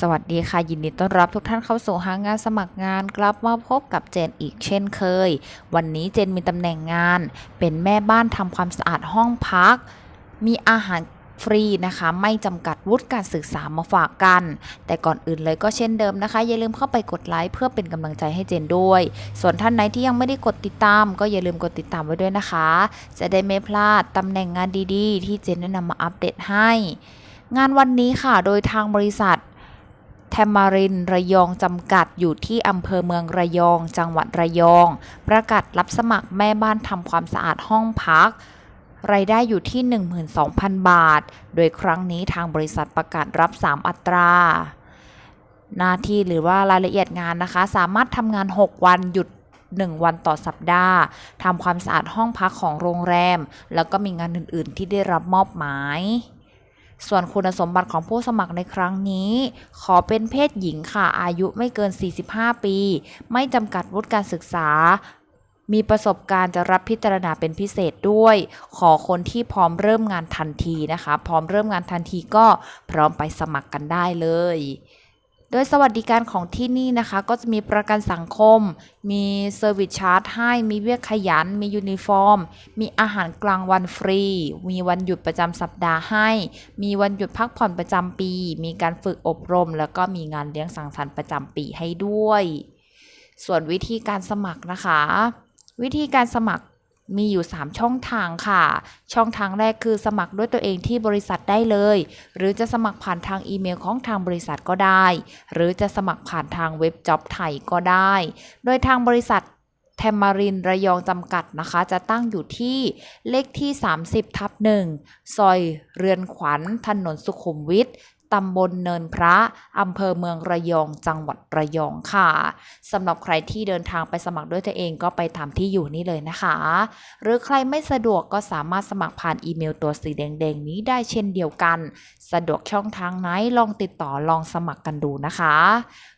สวัสดีค่ะ ยินดีต้อนรับทุกท่านเข้าสู่ห้างานสมัครงาน กลับมาพบกับเจนอีกเช่นเคย วันนี้เจนมีตำแหน่งงาน เป็นแม่บ้านทำความสะอาดห้องพัก มีอาหารฟรีนะคะ ไม่จำกัดวุฒิการศึกษามาฝากกัน แต่ก่อนอื่นเลยก็เช่นเดิมนะคะ อย่าลืมเข้าไปกดไลค์เพื่อเป็นกำลังใจให้เจนด้วย ส่วนท่านไหนที่ยังไม่ได้กดติดตาม ก็อย่าลืมกดติดตามไว้ด้วยนะคะ จะได้ไม่พลาดตำแหน่งงานดีๆ ที่เจนได้นำมาอัปเดตให้ งานวันนี้ค่ะ โดยทางบริษัท แทมมารินระยองจำกัดอยู่ที่อำเภอเมืองระยอง จังหวัดระยอง ประกาศรับสมัครแม่บ้านทำความสะอาดห้องพักรายได้อยู่ที่ 12,000 บาท โดยครั้งนี้ทางบริษัทประกาศรับ 3 อัตรา หน้าที่หรือว่ารายละเอียดงานนะคะ สามารถทำงาน 6 วันหยุด 1 วันต่อสัปดาห์ทำความสะอาดห้องพักของโรงแรม แล้วก็มีงานอื่น ๆ ที่ได้รับมอบหมาย ส่วนคุณสมบัติของผู้สมัครในครั้งนี้ ขอเป็นเพศหญิงค่ะ อายุไม่เกิน 45 ปี ไม่จำกัดวุฒิการศึกษา มีประสบการณ์จะรับพิจารณาเป็นพิเศษด้วย ขอคนที่พร้อมเริ่มงานทันทีนะคะ พร้อมเริ่มงานทันทีก็พร้อมไปสมัครกันได้เลย โดยสวัสดิการของที่นี่นะคะ ก็จะมีประกันสังคม มีเซอร์วิสชาร์จให้ มีเวียกขยัน มียูนิฟอร์ม มีอาหารกลางวันฟรี มีวันหยุดประจำสัปดาห์ให้ มีวันหยุดพักผ่อนประจำปี มีการฝึกอบรม แล้วก็มีงานเลี้ยงสังสรรค์ประจำปีให้ด้วย ส่วนวิธีการสมัครนะคะ วิธีการสมัคร มีอยู่ 3 ช่องทางค่ะ ช่องทางแรกคือสมัครด้วยตัวเองที่บริษัทได้เลย หรือจะสมัครผ่านทางอีเมลของทางบริษัทก็ได้ หรือจะสมัครผ่านทางเว็บจ็อบไทยก็ได้ โดยทางบริษัทแทมมารินระยองจำกัดนะคะ จะตั้งอยู่ที่เลขที่ 30 ทับ1ซอยเรือนขวัญถนนสุขุมวิท ตำบลเนินพระอำเภอเมืองระยอง จังหวัดระยองค่ะสำหรับใครที่เดินทางไปสมัครด้วยตัวเองก็ไปตามที่อยู่นี่เลยนะคะ หรือใครไม่สะดวกก็สามารถสมัครผ่านอีเมลตัวสีแดงๆ นี้ได้เช่นเดียวกัน สะดวกช่องทางไหนลองติดต่อลองสมัครกันดูนะคะ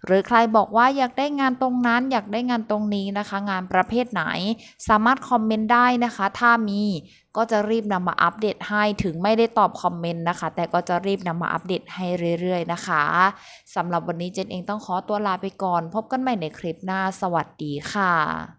หรือใครบอกว่าอยากได้งานตรงนั้นอยากได้งานตรงนี้นะคะ งานประเภทไหน สามารถคอมเมนต์ได้นะคะ ถ้ามี ก็จะรีบนำมาอัปเดตให้ถึงไม่ได้ตอบคอมเมนต์นะคะ แต่ก็จะรีบนำมาอัปเดตให้เรื่อยๆนะคะสำหรับวันนี้เจนเองต้องขอตัวลาไปก่อน พบกันใหม่ในคลิปหน้าสวัสดีค่ะ